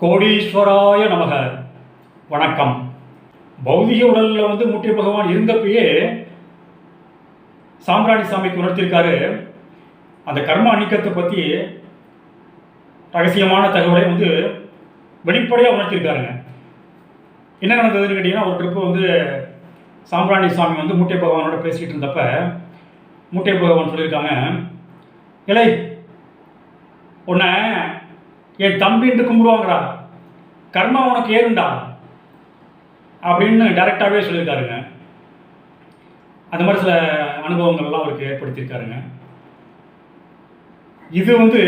கோடீஸ்வராய நமக. வணக்கம். பௌதிக உடலில் வந்து முட்டிய பகவான் இருந்தப்பயே சாம்பிராணி சாமிக்கு உணர்த்திருக்காரு. அந்த கர்ம அணிக்கத்தை பற்றி ரகசியமான தகவலை வந்து வெளிப்படையாக உணர்த்திருக்காருங்க. என்ன நடந்ததுன்னு கேட்டிங்கன்னா ஒரு ட்ரிப்பு வந்து சாம்பிராணி சாமி வந்து முட்டை பகவானோட பேசிக்கிட்டு இருந்தப்ப முட்டை பகவான் சொல்லியிருக்காங்க இலை உன்னை என் தம்பின்ட்டு கும்பிடுவாங்கடா. கர்மா உனக்கு ஏறுண்டா. அப்படின்னு டைரெக்டாகவே சொல்லியிருக்காருங்க. அந்த மாதிரி சில அனுபவங்கள்லாம் அவருக்கு ஏற்படுத்தியிருக்காருங்க. இது வந்து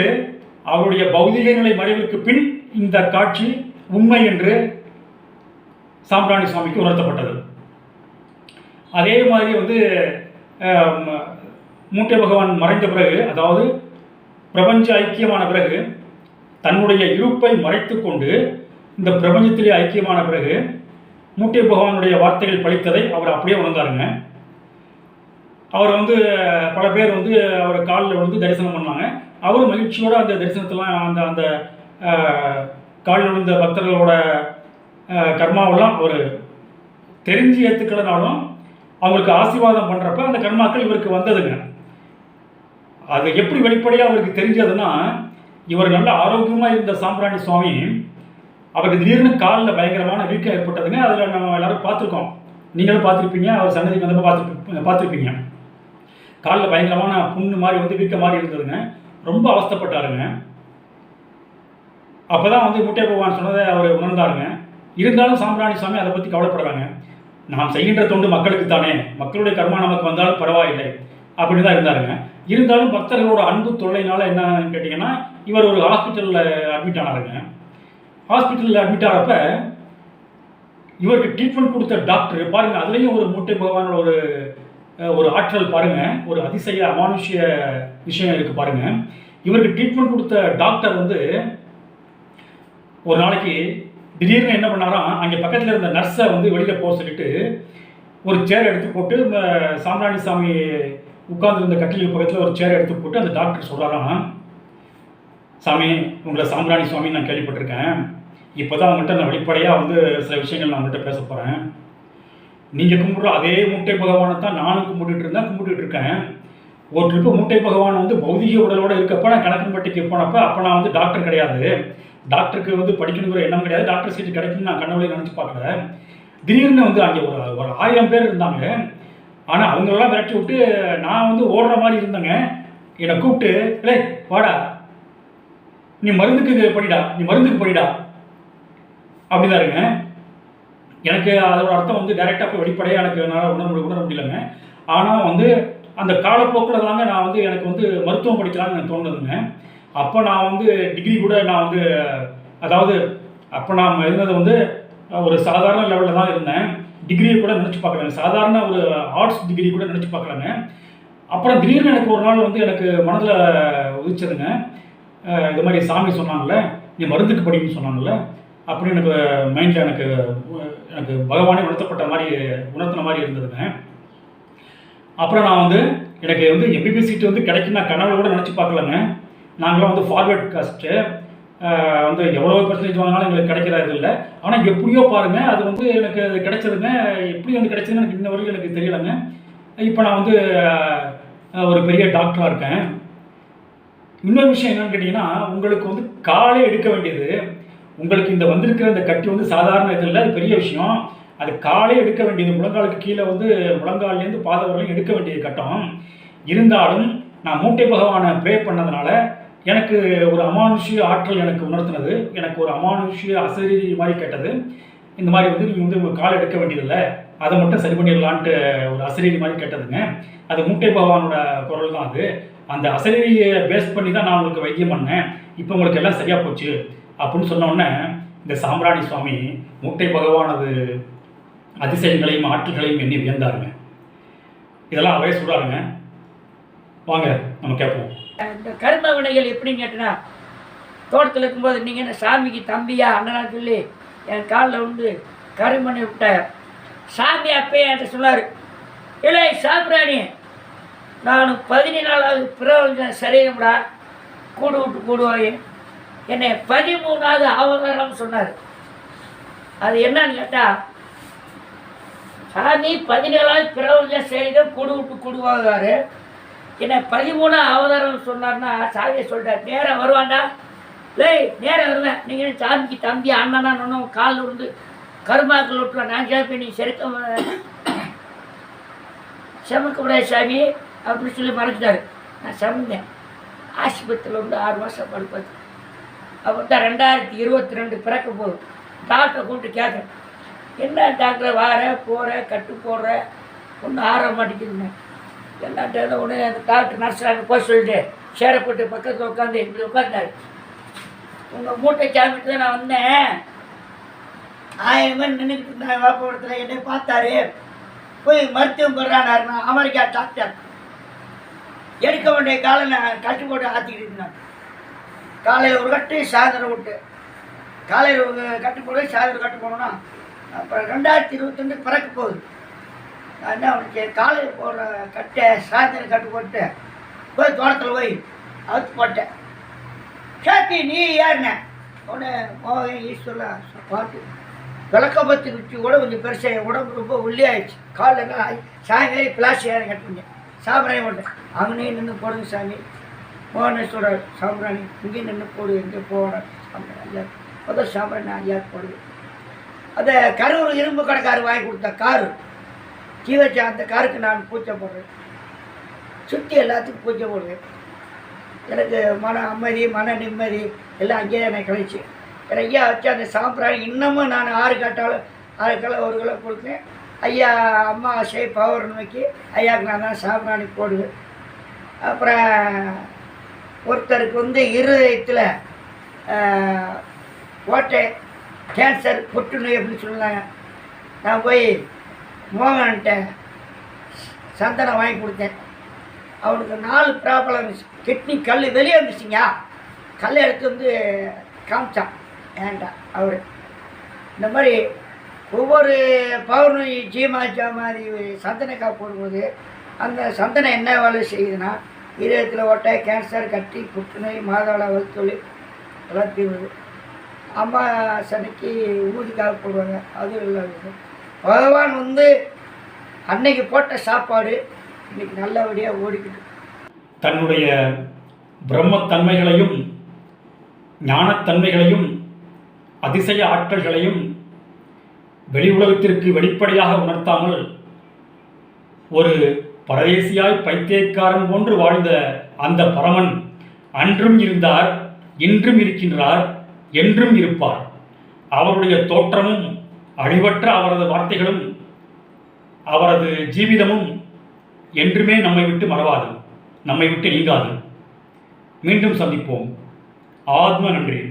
அவருடைய பௌதிக நிலை மறைவிற்கு பின் இந்த காட்சி உண்மை என்று சாம்பிராணி சுவாமிக்கு உணர்த்தப்பட்டது. அதே மாதிரி வந்து மூட்டை பகவான் மறைந்த பிறகு அதாவது பிரபஞ்ச ஐக்கியமான பிறகு தன்னுடைய இருப்பை மறைத்துக்கொண்டு இந்த பிரபஞ்சத்திலே ஐக்கியமான பிறகு மூட்டை பகவானுடைய வார்த்தைகள் பழித்ததை அவர் அப்படியே உணர்ந்தாருங்க. அவர் வந்து பல பேர் வந்து அவர் காலில் வந்து தரிசனம் பண்ணாங்க. அவரும் மகிழ்ச்சியோடு அந்த தரிசனத்தெல்லாம் அந்த அந்த காலில் விழுந்த பக்தர்களோட கர்மாவெல்லாம் அவர் தெரிஞ்சு ஏற்றுக்கலனாலும் அவங்களுக்கு ஆசீர்வாதம் பண்ணுறப்ப அந்த கர்மாக்கள் இவருக்கு வந்ததுங்க. அது எப்படி வெளிப்படையாக அவருக்கு தெரிஞ்சதுன்னா இவர் நல்ல ஆரோக்கியமாக இருந்த சாம்பிராணி சுவாமி. அவருக்கு திடீர்னு காலில் பயங்கரமான வீக்கம் ஏற்பட்டதுங்க. அதில் நம்ம எல்லாரும் பார்த்துருக்கோம். நீங்களும் பார்த்துருப்பீங்க. அவர் சன்னதிக்கு வந்தப்போ பார்த்துருப்பீங்க பார்த்துருப்பீங்க. காலில் பயங்கரமான புண்ணு மாதிரி வந்து வீக்க மாதிரி இருந்ததுங்க. ரொம்ப அவஸ்தைப்பட்டாருங்க. அப்போ தான் வந்து முட்டை பகவான் சொன்னதை அவர் உணர்ந்தாருங்க. இருந்தாலும் சாம்பிராணி சுவாமி அதை பற்றி கவலைப்படுறாங்க. நாம் செய்கின்ற தொண்டு மக்களுக்கு தானே. மக்களுடைய கர்மா நமக்கு வந்தாலும் பரவாயில்லை. அப்படின்னு தான் இருந்தாருங்க. இருந்தாலும் பக்தர்களோட அன்பு தொல்லைனால என்னன்னு கேட்டிங்கன்னா இவர் ஒரு ஹாஸ்பிட்டலில் அட்மிட் ஆனாருங்க. ஹாஸ்பிட்டலில் அட்மிட் ஆகிறப்ப இவருக்கு ட்ரீட்மெண்ட் கொடுத்த டாக்டர் பாருங்கள் அதுலேயும் ஒரு மூட்டை பகவானோட ஒரு ஒரு ஆற்றல் பாருங்கள் ஒரு அதிசய அமானுஷ்ய விஷயம் இருக்குது பாருங்கள் இவருக்கு ட்ரீட்மெண்ட் கொடுத்த டாக்டர் வந்து ஒரு நாளைக்கு திடீர்னு என்ன பண்ணாராம் அங்கே பக்கத்தில் இருந்த நர்ஸை வந்து வெளியில் போக சொல்லிட்டு ஒரு சேர் எடுத்து போட்டு ம- சாமி உட்கார்ந்துருந்த கட்டிலுக்கு பக்கத்தில் ஒரு சேர் எடுத்து போட்டு அந்த டாக்டர் சொல்கிறாராம் சாமி உங்களை சாம்பிராணி சுவாமி நான் கேள்விப்பட்டிருக்கேன். இப்போ தான் அவங்கள்ட்ட நான் வெளிப்படையாக வந்து சில விஷயங்கள் நான் அவங்கள்ட்ட பேச போகிறேன் நீங்கள் கும்பிட்ற அதே மூட்டை பகவானை தான் நானும் கும்பிட்டுட்டு இருந்தேன் கும்பிட்டுட்டு இருக்கேன். ஒரு ட்ரிப்பு மூட்டை பகவான் வந்து பௌதிக உடலோடு இருக்கப்போ நான் கணக்கன்பட்டிக்கு போனப்போ அப்போ நான் வந்து டாக்டர் கிடையாது. டாக்டருக்கு வந்து படிக்கணுங்கிற எண்ணம் கிடையாது. டாக்டர் சீட்டு கிடைக்கும்னு நான் கனவுல நினச்சி பார்க்கல. திடீர்னு வந்து அங்கே ஒரு ஒரு ஆயிரம் பேர் இருந்தாங்க. ஆனால் அவங்களெல்லாம் விரட்டி விட்டு நான் வந்து ஓடுற மாதிரி இருந்தேங்க. என்னை கூப்பிட்டு இல்லை வாடா நீ மருந்துக்கு படிடா நீ மருந்துக்கு படிடா அப்படிதாருங்க எனக்கு அதோட அர்த்தம் வந்து டைரெக்டாக போய் வெளிப்படையாக எனக்கு என்னால் உணர உணர முடியலங்க. ஆனால் வந்து அந்த காலப்போக்கில் தாங்க நான் வந்து எனக்கு வந்து மருத்துவம் படிக்கலாம்னு எனக்கு தோணுதுங்க. அப்போ நான் வந்து டிகிரி கூட நான் வந்து அதாவது அப்போ நான் இருந்தது வந்து ஒரு சாதாரண லெவலில் தான் இருந்தேன். டிகிரியை கூட நினச்சி பார்க்கலங்க. சாதாரண ஒரு ஆர்ட்ஸ் டிகிரி கூட நினச்சி பார்க்கலங்க. அப்புறம் திடீர்னு எனக்கு ஒரு நாள் வந்து எனக்கு மனதில் உதிச்சதுங்க. இது மாதிரி சாமி சொன்னாங்கல்ல நீ மருந்துக்கு படின்னு சொன்னாங்கல்ல அப்படின்னு எனக்கு மைண்டில் எனக்கு எனக்கு பகவானே உணர்த்தப்பட்ட மாதிரி உணர்த்தின மாதிரி இருந்ததுங்க. அப்புறம் நான் வந்து எனக்கு வந்து எம்பிபி சீட் வந்து கிடைக்கும் நான் கனவுல கூட நினச்சி பார்க்கலங்க. நாங்களாம் வந்து ஃபார்வேர்ட் காஸ்ட்டு வந்து எவ்வளோ பர்சன்டேஜ் வாங்கினாலும் எங்களுக்கு கிடைக்கிற இது இல்லை. ஆனால் எப்படியோ பாருங்கள் அது வந்து எனக்கு அது கிடைச்சதுங்க. எப்படி வந்து கிடைச்சதுன்னு எனக்கு இன்ன வரைக்கும் எனக்கு தெரியலைங்க. இப்போ நான் வந்து ஒரு பெரிய டாக்டராக இருக்கேன். இன்னொரு விஷயம் என்னன்னு கேட்டிங்கன்னா உங்களுக்கு வந்து காலே எடுக்க வேண்டியது. உங்களுக்கு இந்த வந்திருக்கிற இந்த கட்டி வந்து சாதாரண இது இல்லை அது பெரிய விஷயம். அது காலே எடுக்க வேண்டியது. முழங்காலுக்கு கீழே வந்து முழங்கால்லேருந்து பாதை எடுக்க வேண்டியது கட்டம். இருந்தாலும் நான் மூட்டை பகவானை ப்ரே பண்ணதுனால எனக்கு ஒரு அமானுஷ்ய ஆற்றல் எனக்கு உணர்த்தினது. எனக்கு ஒரு அமானுஷ்ய அசரி மாதிரி கேட்டது. இந்த மாதிரி வந்து நீங்கள் வந்து உங்கள் கால் எடுக்க வேண்டியதில்லை. அதை மட்டும் சரி பண்ணிடலான்ட்டு ஒரு அசரீரி மாதிரி கேட்டதுங்க. அது மூட்டை பகவானோட குரல் தான் அது. அந்த அசரீரியை பேஸ் பண்ணி தான் நான் உங்களுக்கு வைத்தியம் பண்ணேன். இப்போ உங்களுக்கு எல்லாம் சரியாக போச்சு. அப்படின்னு சொன்னோடனே இந்த சாம்பிராணி சுவாமி முட்டை பகவானது அதிசயங்களையும் ஆற்றல்களையும் எண்ணி வியந்தாருங்க. இதெல்லாம் அவரே சொல்கிறாருங்க வாங்க நம்ம கேட்போம். இந்த கர்ம வினைகள் எப்படின்னு கேட்டனா தோட்டத்தில் இருக்கும்போது நீங்கள் என்ன சாமிக்கு தம்பியா அண்ணனா சொல்லி என் காலில் வந்து கருமனை விட்டார். சாமி அப்பயே என்கிட்ட சொன்னார் இல்லை சாம்பிராணி நான் பதினேழாவது பிறகு சரியும்டா கூடு விட்டு கூடுவாயே. என்னை பதிமூணாவது அவதாரம் சொன்னார். அது என்னன்னு கேட்டால் சாமி பதினேழாவது பிரபஞ்சம் செய்து கூடு விட்டு கூடுவாரு என்னை பதிமூணா அவதாரம் சொன்னார்னா சாமியை சொல்லிட்டார் நேராக வருவான்டா லேய் நேராக வருவேன் நீங்கள் சாமிக்கு தம்பி அண்ணனா ஒன்றும் காலில் விழுந்து கருமாக்கள் விட்டுருவேன் நான் கேட்பேன் நீ செருக்க செமக்க முடியாது சாமி. அப்படின்னு சொல்லி மறைச்சிட்டாரு நான் சமைந்தேன் ஆஸ்பத்திரியில் வந்து ஆறு மாதம் படுப்பது அப்போ தான் ரெண்டாயிரத்தி இருபத்தி ரெண்டு பிறக்க போகுது. டாக்டரை கூப்பிட்டு கேட்குறேன் என்ன டாக்டரை வார போகிற கட்டு போடுற. ஒன்றும் ஆற மாட்டேங்குதுங்க. எல்லாத்தையும் உடனே அந்த டாக்டர் நர்ஸாக போக சொல்லிட்டு சேரை போட்டு பக்கத்தில் உட்காந்து இப்படி உட்காந்தாரு உங்கள் மூட்டை சாமிட்டு தான் நான் வந்தேன். ஆயிரம் பேர் நின்றுக்கிட்டு இருந்தாங்க வாப்படத்தில் என்னை பார்த்தாரு. போய் மருத்துவம் பெறானாரு அமெரிக்கா டாக்டர். எடுக்க வேண்டிய காலை நான் கட்டு போட்டு ஆற்றிக்கிட்டு இருந்தேன். காலையில் ஒரு கட்டு சாயந்தரம் விட்டு காலையில் ஒரு கட்டு போடுவேன் சாயந்தரம் கட்டு போனோன்னா அப்புறம் ரெண்டாயிரத்தி இருபத்தொன்று பிறக்க போகுது. நான் என்ன அவனுக்கு காலையில் போடுற கட்டை சாயந்தரம் கட்டு போட்டு போய் தோட்டத்தில் போய் அவுத்து போட்டேன். கேட்டி நீ ஏறின உடனே மோகன் ஈஸ்வரா பார்த்து விளக்கபத்து குச்சி கூட கொஞ்சம் பெருசாக உடம்பு ரொம்ப ஒல்லியாயிடுச்சு. காலில் சாயங்காலம் பிளாஸ்டிக் ஏறி கட்டுங்க சாம்பிராணி மாட்டேன் அவனே நின்று போடுங்க சாமி. மோகனேஸ்வர சாம்பிராணி இங்கே நின்று போடு எங்கே போகணும் சாம்பிராணி ஐயா முதல் சாம்பிராணி ஐயா போடுது. அந்த கரூர் இரும்பு கடைக்காரர் வாங்கி கொடுத்த காரு ஜீவச்சா அந்த காருக்கு நான் பூஜை போடுறேன். சுற்றி எல்லாத்துக்கும் பூஜை போடுவேன் எனக்கு மன அமைதி மன நிம்மதி எல்லாம் அங்கேயே எனக்கு கிடைச்சி எனக்கு ஐயா வச்சு அந்த சாம்பிராணி இன்னமும் நான் ஆறு காட்டாலும் ஆறு கிலோ ஒரு கிலோ கொடுத்தேன். ஐயா அம்மா சே பவர் ஐயாவுக்கு நான் தான் சாம்பிராணி போடுவேன் அப்புறம் ஒருத்தருக்கு வந்து இருதயத்தில் ஓட்டை கேன்சர் புற்றுநோய் அப்படின்னு சொன்னாங்க நான் போய் மோகன்கிட்ட சந்தனம் வாங்கி கொடுத்தேன். அவனுக்கு நாலு ப்ராப்ளம் இருந்துச்சு. கிட்னி கல் வெளியே வந்துச்சுங்க. கல் எடுத்து வந்து காமிச்சான். ஏன்டா? அவர். இந்த மாதிரி ஒவ்வொரு பௌர்ணமி ஜீமாச்சா மாதிரி சந்தனக்காய் போடும்போது அந்த சந்தனம் என்ன வேலை செய்யுதுன்னா இதயத்தில் ஓட்ட கேன்சர் கட்டி புற்றுநோய் மாதள வல்தொழி எல்லாம் தீர்வுது அம்மா சனிக்கு ஊதிக்காக போடுவாங்க. அது இல்லை பகவான் வந்து அன்னைக்கு போட்ட சாப்பாடு இன்னைக்கு நல்லபடியாக ஓடிக்கிட்டு. தன்னுடைய பிரம்மத்தன்மைகளையும் ஞானத்தன்மைகளையும் அதிசய ஆற்றல்களையும் வெளி உலகத்திற்கு வெளிப்படையாக உணர்த்தாமல் ஒரு பரதேசியாய் பைத்தியக்காரன் போன்று வாழ்ந்த அந்த பரமன் அன்றும் இருந்தார் இன்றும் இருக்கின்றார் என்றும் இருப்பார். அவருடைய தோற்றமும் அழிவற்ற அவரது வார்த்தைகளும் அவரது ஜீவிதமும் என்றுமே நம்மை விட்டு மறவாது நம்மை விட்டு நீங்காது. மீண்டும் சந்திப்போம். ஆத்ம நன்றி.